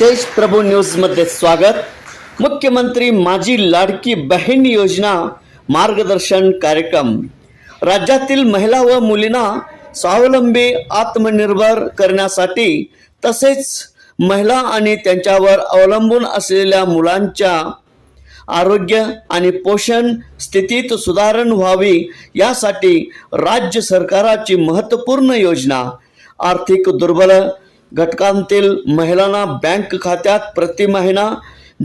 तेज प्रभू न्यूजमध्ये स्वागत. मुख्यमंत्री माझी लाडकी बहीण योजना मार्गदर्शन कार्यक्रम. राज्यातील महिला व मुलींना स्वावलंबी आत्मनिर्भर करण्यासाठी तसेच महिला आणि त्यांच्यावर अवलंबून असलेल्या मुलांच्या आरोग्य आणि पोषण स्थितीत सुधारण व्हावी यासाठी राज्य सरकाराची महत्त्वपूर्ण योजना आर्थिक दुर्बल घटकांतील महिलांना बँक खात्यात प्रति महिना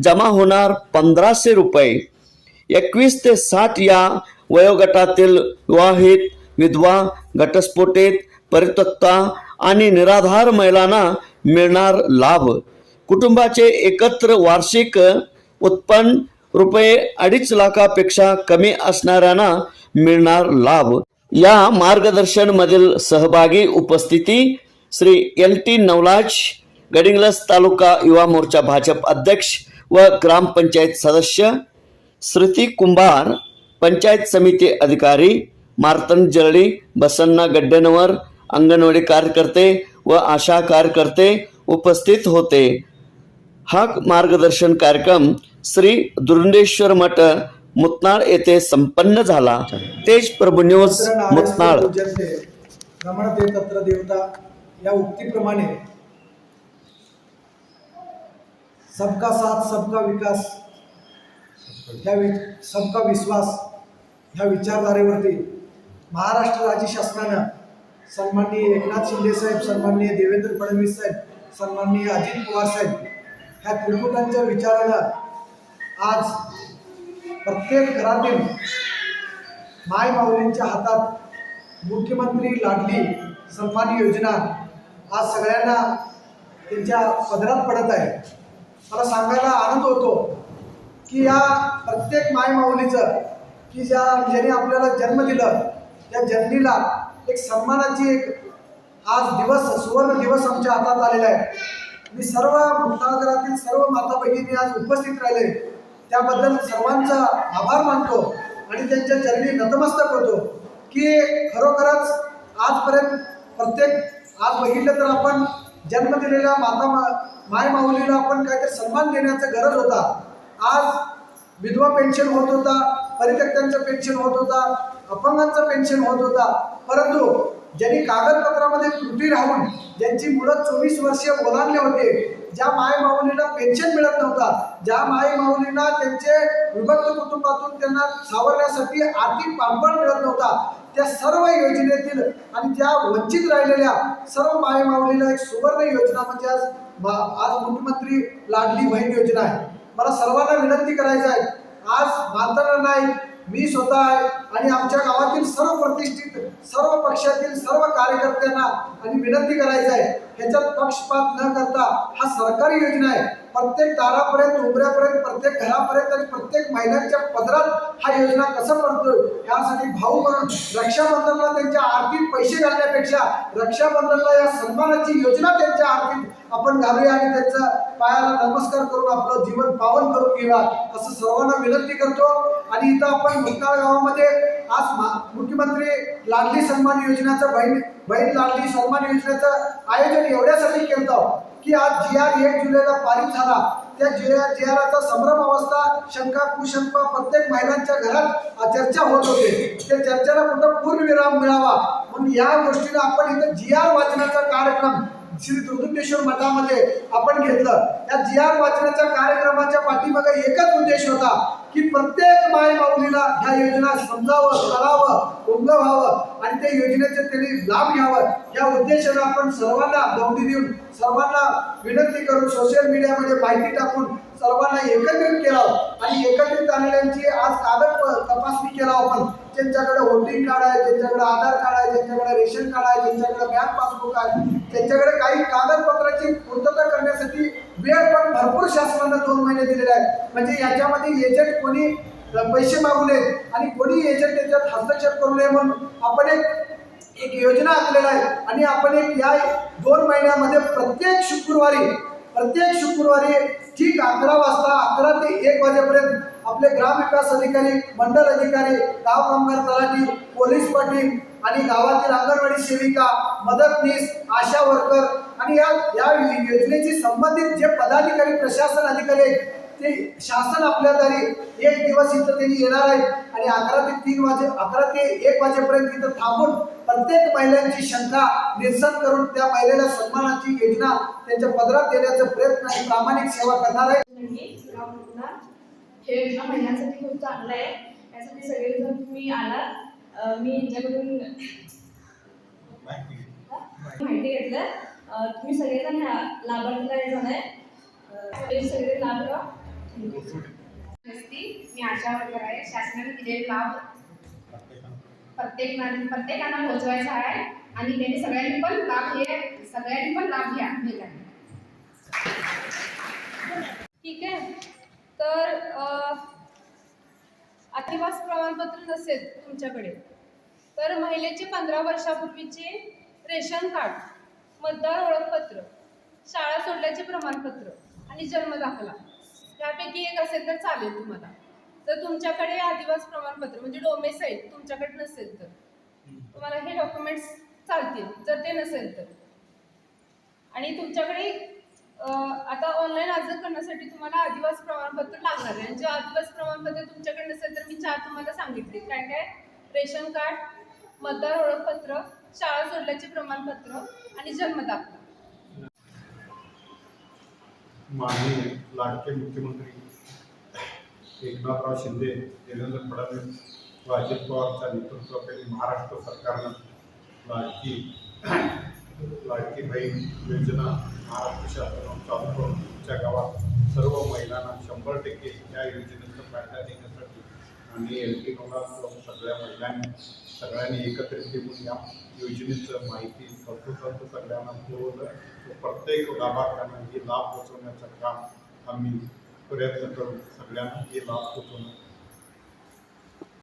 जमा होणार पंधराशे रुपये. एकवीस ते साठ या वयोगटातील विवाहित विधवा घटस्फोटित परित्यक्ता आणि निराधार महिलांना मिळणार लाभ. कुटुंबाचे एकत्र वार्षिक उत्पन्न रुपये अडीच लाखापेक्षा कमी असणाऱ्यांना मिळणार लाभ. या मार्गदर्शनमधील सहभागी उपस्थिती श्री एल टी नवलाज गडिंग्लज तालुका युवा मोर्चा भाजप अध्यक्ष व ग्रामपंचायत सदस्य श्रुती कुंभार पंचायत समिती अधिकारी मार्तन जरळी बसन्ना गड्डेनवर अंगणवाडी कार्यकर्ते व आशा कार्यकर्ते उपस्थित होते. हा मार्गदर्शन कार्यक्रम श्री दुरुंडेश्वर मठ मुतनाळ येथे संपन्न झाला. तेज प्रभू न्यूज मुतनाळ. या उक्तीप्रमाणे सबका साथ सबका विकास ह्या वि सबका विश्वास ह्या विचारधारेवरती महाराष्ट्र राज्य शासनानं सन्माननीय एकनाथ शिंदेसाहेब सन्माननीय देवेंद्र फडणवीस साहेब सन्माननीय अजित पवार साहेब ह्या त्रिकुटांच्या विचारानं आज प्रत्येक घरातील माय माऊलींच्या हातात मुख्यमंत्री लाडली सन्मान योजना आज सगळ्यांना त्यांच्या पदरात पडत आहे. मला सांगायला आनंद होतो की या प्रत्येक मायमाऊलीचं की ज्या ज्याने आपल्याला जन्म दिलं त्या जन्मीला एक सन्मानाची एक आज दिवस सुवर्ण दिवस आमच्या हातात आलेला आहे. मी सर्व मुक्तागरातील सर्व माता बहिणी आज उपस्थित राहिले. त्याबद्दल सर्वांचा आभार मानतो आणि त्यांच्या चरणी नतमस्तक होतो की खरोखरच आजपर्यंत प्रत्येक आज बघितलं तर आपण जन्म दिलेल्या माता मा- माय माऊलीला आपण काहीतरी सन्मान देण्याचा गरज होता. आज विधवा पेन्शन होत होता परित्यक्तांचं पेन्शन होत होता अपंगांचं पेन्शन होत होता. परंतु ज्यांनी कागदपत्रामध्ये त्रुटी राहून ज्यांची मुलं चोवीस वर्षे ओलांडले होते ज्या माय माऊलीला पेन्शन मिळत नव्हता ज्या माय माऊलींना त्यांचे विभक्त कुटुंबातून त्यांना सावरण्यासाठी आर्थिक पाठबळ मिळत नव्हता त्या सर्व योजनेतील आणि त्या वंचित राहिलेल्या सर्व माय माऊलीला एक सुवर्ण योजना म्हणजे आज आज मुख्यमंत्री लाडली बहीण योजना आहे. मला सर्वांना विनंती करायचं आहे आज मानताना नाही मी स्वतः आहे आणि आमच्या गावातील सर्व प्रतिष्ठित सर्व पक्षातील सर्व कार्यकर्त्यांना आणि विनंती करायचं आहे ह्याच्यात पक्षपात न करता हा सरकारी योजना आहे. प्रत्येक दारापर्यंत उमऱ्यापर्यंत प्रत्येक घरापर्यंत आणि प्रत्येक महिलांच्या पदरात हा योजना कसं पडतोय? यासाठी भाऊ म्हणून रक्षाबंधनला त्यांच्या आर्थिक पैसे घालण्यापेक्षा रक्षाबंधनला या सन्मानाची योजना त्यांच्या आर्थिक आपण घालूया आणि त्यांचा पायाला नमस्कार करून आपलं जीवन पावन करून घेऊया असं सर्वांना विनंती करतो. आणि इथं आपण मुक्ताळ गावामध्ये आज मुख्यमंत्री लाडली सन्मान योजनाचा बहीण बहीण लाडली सन्मान योजनेचं आयोजन एवढ्यासाठी केलं की आज जी आर एक जुलैला पारित झाला. त्या जी आर जी आरचा संभ्रम अवस्था शंका कुशंका प्रत्येक महिलांच्या घरात चर्चा होत होते. त्या चर्चेला कुठं पूर्णविराम मिळावा? म्हणून या गोष्टीला आपण इथं जी आर वाचनाचा कार्यक्रम श्री दुर्गेश्वर मठामध्ये आपण घेतलं. त्या जी आर वाचनाच्या कार्यक्रमाच्या पाठीमागे एकच उद्देश होता की प्रत्येक माय माऊलीला ह्या योजना समजावं करावं उंग व्हावं आणि त्या योजनेचे त्यांनी लाभ घ्यावं. या उद्देशानं आपण सर्वांना दौडी देऊन सर्वांना विनंती करून सोशल मीडियामध्ये माहिती टाकून सर्वांना एकत्रित केलं आणि एकत्रित आलेल्यांची आज कागद तपासणी केला आपण. ज्यांच्याकडे वोटिंग कार्ड आहे ज्यांच्याकडे आधार कार्ड आहे ज्यांच्याकडे रेशन कार्ड आहे ज्यांच्याकडे बँक पासबुक आहे त्यांच्याकडे काही कागदपत्राची पूर्तता करण्यासाठी वेळ पण भरपूर शासनानं दोन महिने दिलेले आहेत. म्हणजे याच्यामध्ये एजंट कोणी पैसे मागू नयेत आणि कोणी एजंट त्याच्यात हस्तक्षेप करू नये म्हणून आपण एक एक योजना आखलेला आहे. आणि आपण एक या दोन महिन्यामध्ये प्रत्येक शुक्रवारी प्रत्येक शुक्रवारी ठीक अकरा वाजता अकरा ते एक वाजेपर्यंत आपले ग्रामविकास अधिकारी मंडल अधिकारी गाव कामगार तलाठी पोलीस पाटील आणि गावातील अंगणवाडी सेविका मदतनीस आशा वर्कर आणि या या योजनेशी संबंधित जे पदाधिकारी प्रशासन अधिकारी आहेत ते शासन आपल्या दारी एक दिवस इथं त्यांनी येणार आहेत आणि अकरा ते तीन वाजे अकरा ते एक वाजेपर्यंत इथं थांबून प्रत्येक महिलांची शंका निरसन करून त्या महिलेला सन्मानाची योजना त्यांच्या पदरात देण्याचा प्रयत्न आणि प्रामाणिक सेवा करणार आहे. मुलगा. हे योजना महिलांसाठी खूप चांगलं आहे. यासाठी सगळेजण तुम्ही आलात. मी यांच्याकडून माहिती घेतलं. तुम्ही सगळेजण ते सगळे लाभ मी आशा वर्कर आहे. शासनाने दिलेले लाभ प्रत्येक प्रत्येकांना पोहोचवायचा आहे. आणि त्यांनी सगळ्यांनी पण लाभ घे सगळ्यांनी पण लाभ घ्या. महिलांनी ठीक आहे. तर अतिवास प्रमाणपत्र नसेल तुमच्याकडे तर महिलेचे पंधरा वर्षापूर्वीचे रेशन कार्ड मतदार ओळखपत्र शाळा सोडल्याचे प्रमाणपत्र आणि जन्म दाखला त्यापैकी एक असेल तर चालेल तुम्हाला. जर तुमच्याकडे आदिवास प्रमाणपत्र म्हणजे डोमेसाईल तुमच्याकडे नसेल तर. तुम्हाला हे डॉक्युमेंट्स चालतील जर ते नसेल तर. आणि तुमच्याकडे आता ऑनलाईन अर्ज करण्यासाठी तुम्हाला आदिवास प्रमाणपत्र लागणार आहे. आणि जे आदिवास प्रमाणपत्र तुमच्याकडे नसेल तर मी चार तुम्हाला सांगितले. काय काय? रेशन कार्ड मतदार ओळखपत्र शाळा सोडल्याचे प्रमाणपत्र आणि जन्मदाखला. माननीय लाडके मुख्यमंत्री एकनाथराव शिंदे देवेंद्र फडणवीस व अजित पवारच्या नेतृत्वाखाली महाराष्ट्र सरकारनं लाडकी लाडकी बहीण योजना महाराष्ट्र शासनानं चालू करून तुमच्या गावात सर्व महिलांना शंभर टक्के या योजनेचा फायदा देण्यासाठी आणि एल पी सगळ्या महिलांनी सगळ्यांनी एकत्रित येऊन या योजनेचं माहिती तंतोतंत सगळ्यांना पुरवलं प्रत्येक लाभार्थ्यांना हे लाभ पोचवण्याचं काम आम्ही प्रयत्न करू सगळ्यांना हे लाभ पोचवणं